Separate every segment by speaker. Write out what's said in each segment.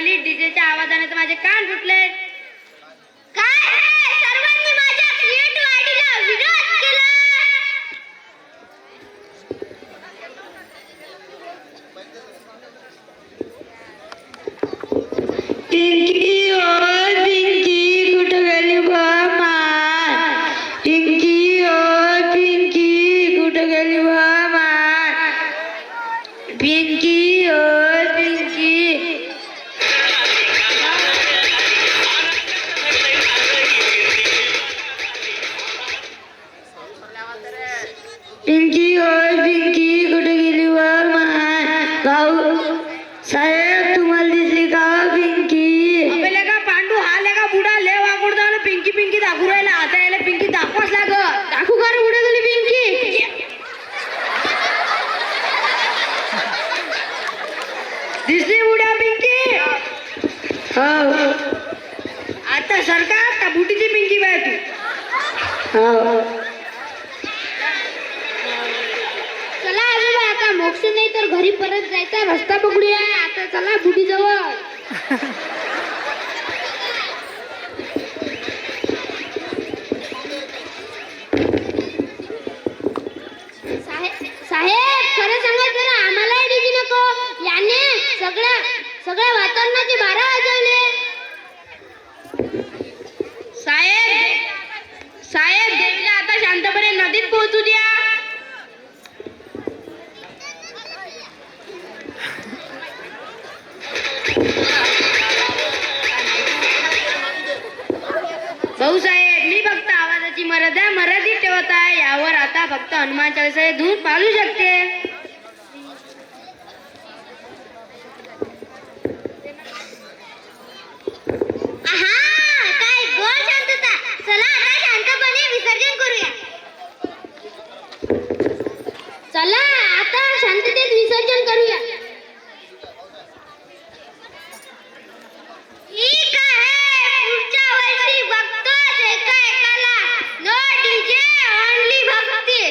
Speaker 1: म्हणाली डीजेच्या आवाजाने तर माझे कान फुटले
Speaker 2: चला आजोबा आता मोक्ष नाही तर घरी परत जायचा रस्ता पकडूया आता चला बुटी जवळ साहेब साहेब खरं सांगा जरा आम्हालाही डिगी नको. याने सगळ्या सगळ्या वातावरणाचे बारा वाजवले.
Speaker 1: साहेब शांतपणे नदीत पोहोचू द्या. भाऊसाहेब मी फक्त आवाजाची मर्यादा मर्यादित ठेवत आहे. यावर आता फक्त हनुमान चालीसा धून पालू शकते
Speaker 2: आहा काय गोड शांतता चला आता शांतपणे विसर्जन करूया चला आता शांततेत विसर्जन करूया ठीक आहे पुढच्या वर्षी बघतोच एका एकाला नो डीजे ओनली भक्ती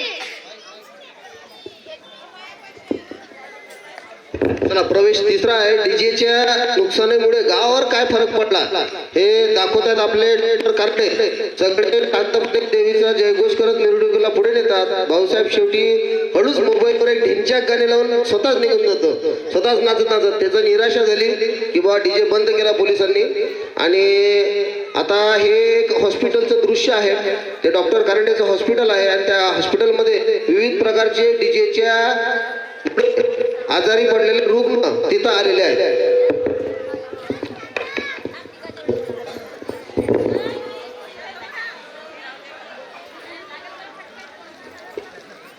Speaker 3: चला प्रवेश तिसरा आहे. डीजेच्या नुकसानीमुळे गावावर काय फरक पडला? हे दाखवतात आपले कारणे सगळे कांतपटे देवीचा जयघोष करत निवडणुकीला पुढे नेतात. भाऊसाहेब शेवटी हळूच मोबाईलवर एक ढिंच्या गाणे लावून स्वतःच निघून जातो. स्वतःच नाचत नाचत त्याचं निराशा झाली की बा डीजे बंद केला पोलिसांनी. आणि आता हे एक हॉस्पिटलचं दृश्य आहे. ते डॉक्टर कारंडेचं हॉस्पिटल आहे. आणि त्या हॉस्पिटलमध्ये विविध प्रकारचे डीजेच्या आजारी पडलेले रुग्ण तिथं आलेले आहेत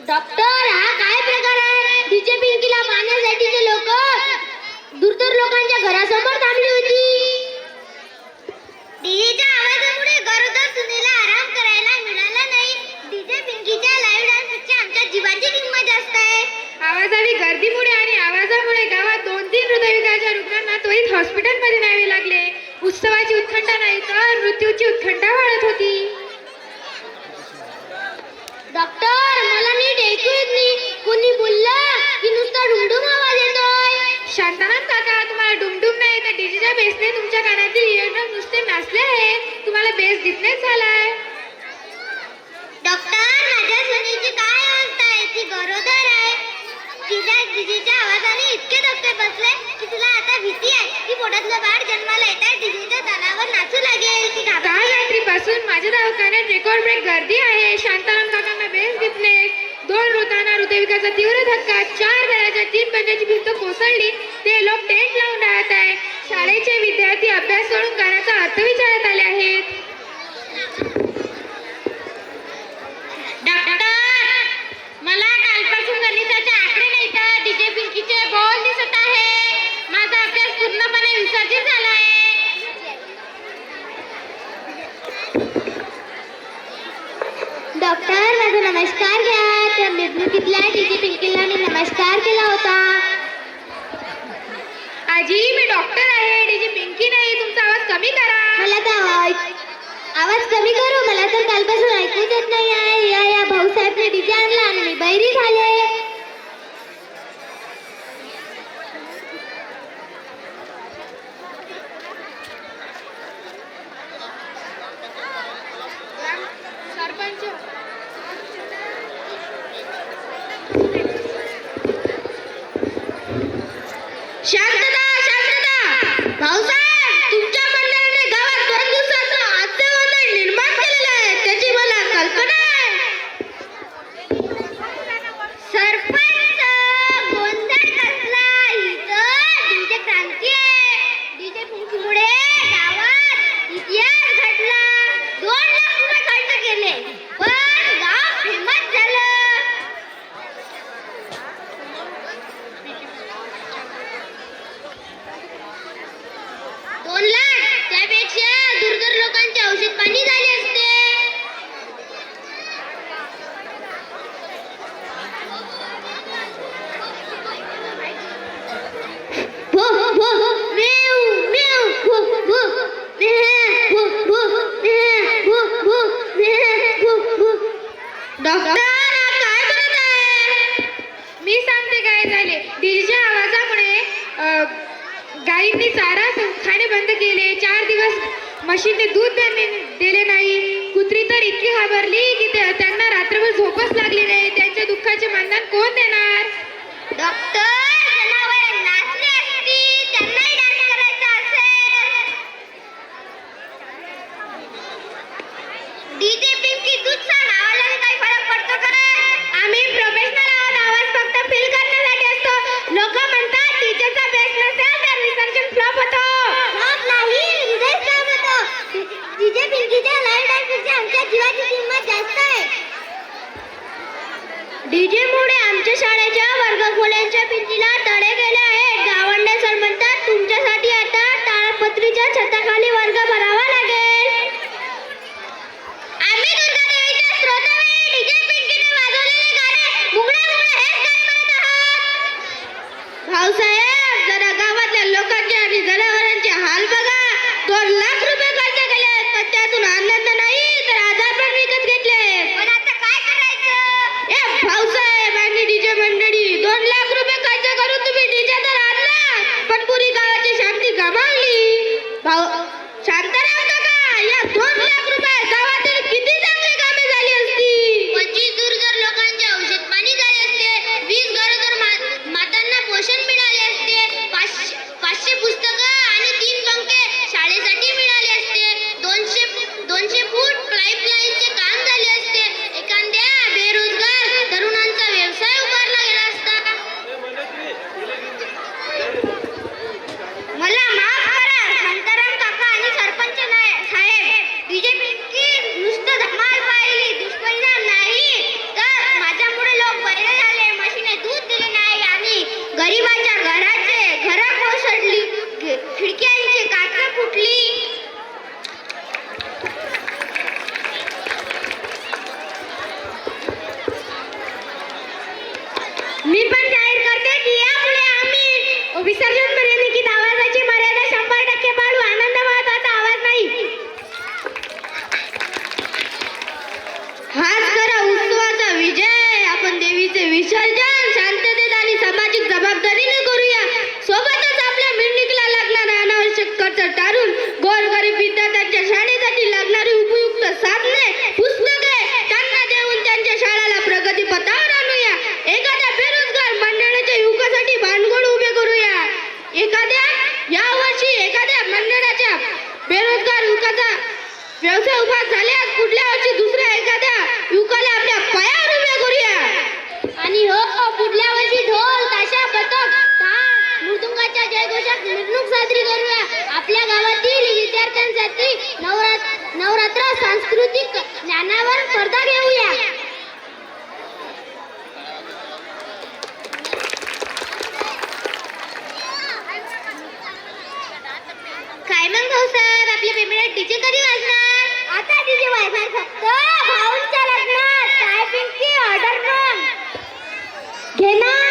Speaker 2: डॉक्टर हा काय प्रकार आहे डीजे पिंकीला पाहण्यासाठीचे लोक दूरदूर लोकांच्या घरासमोर थांबली होती डीजेच्या आवाजामुळे गरोदर सुनेला आराम करायला मिळाला नाही डीजे पिंकीच्या लाईव्ह डान्सपेक्षा आमच्या जीवाची किंमत जास्त आहे
Speaker 1: आवाजाने गर्दीमुळे आणि आवाजामुळे गावात दोन तीन हृदयविकाराच्या रुग्णांना त्वरित हॉस्पिटलमध्ये न्यावे लागले. उत्सवाची उत्खंठा नाही तर मृत्यूची उत्खंठा वाढत होती.
Speaker 2: डॉक्टर मला नीट ऐकू येत नाही. कोणी बोललं की नुसता डुमडुम आवाज येतोय?
Speaker 1: शांतानाथ काका तुम्हाला डुमडुम नाही तर डीजेच्या बेसने तुमच्या कानातील इयरडम नुसते नाचले आहेत. तुम्हाला बेस दिसणेच झालाय.
Speaker 2: डॉक्टर माझ्या सुनेची काय अवस्था आहे? ती गरोदर तिच्या डीजेच्या आवाजाने इतके धक्के बसले की तिला आता भीती आहे. की पोटातलं बाळ जन्माला येतात डीजेच्या तालावर नाचू लागेल ती
Speaker 1: काल रात्रीपासून माझ्या दवाखान्यात रेकॉर्ड ब्रेक गर्दी आहे. शांताराम काकांना बेस घेतले. दोन मृतांना हृदयविकाचा तीव्र धक्का चार घराच्या तीन बंदाची भिंत कोसळली. ते लोक टेंट लावून राहत आहे शाळेचे विद्यार्थी अभ्यास सोडून गाण्याचा अर्थ विचारत आले आहेत.
Speaker 2: केला होता?
Speaker 1: आजी मी डॉक्टर आहे. डीजी पिंकी नाही. तुमचा आवाज कमी करा.
Speaker 2: मला तर आवाज कमी करू. मला तर कालपासून ऐकूच येत नाही आहे. या या भाऊसाहेबने डीजे आणला आणि मी बैरी झाले.
Speaker 1: महिन्याभर खाणे बंद केले. चार दिवस मशीनने दूध दिले नाही. कुत्री तर इतकी हाबरली की त्यांना रात्रभर झोपच लागली नाही. त्यांच्या दुःखाचे मानधन कोण देणार?
Speaker 2: डॉक्टर म्हणजे फिरकीच्या लाइट आमच्या जीवाची किंमत जास्त आहे. डीजे मुळे आमच्या शाळेच्या वर्गखोल्यांच्या भिंतीला तडे गेले आहेत. गावंडे सर म्हणतात तुमच्यासाठी आता ताळपत्रीच्या छताखाली वर्ग भरावा लागेल. आम्ही जरा गावातल्या आणि गरिबांनी पेमेंट डीजे कधी वाजणार? आता डीजे वाजणार फक्त भाऊंच्या लग्नात. ऑर्डर घे ना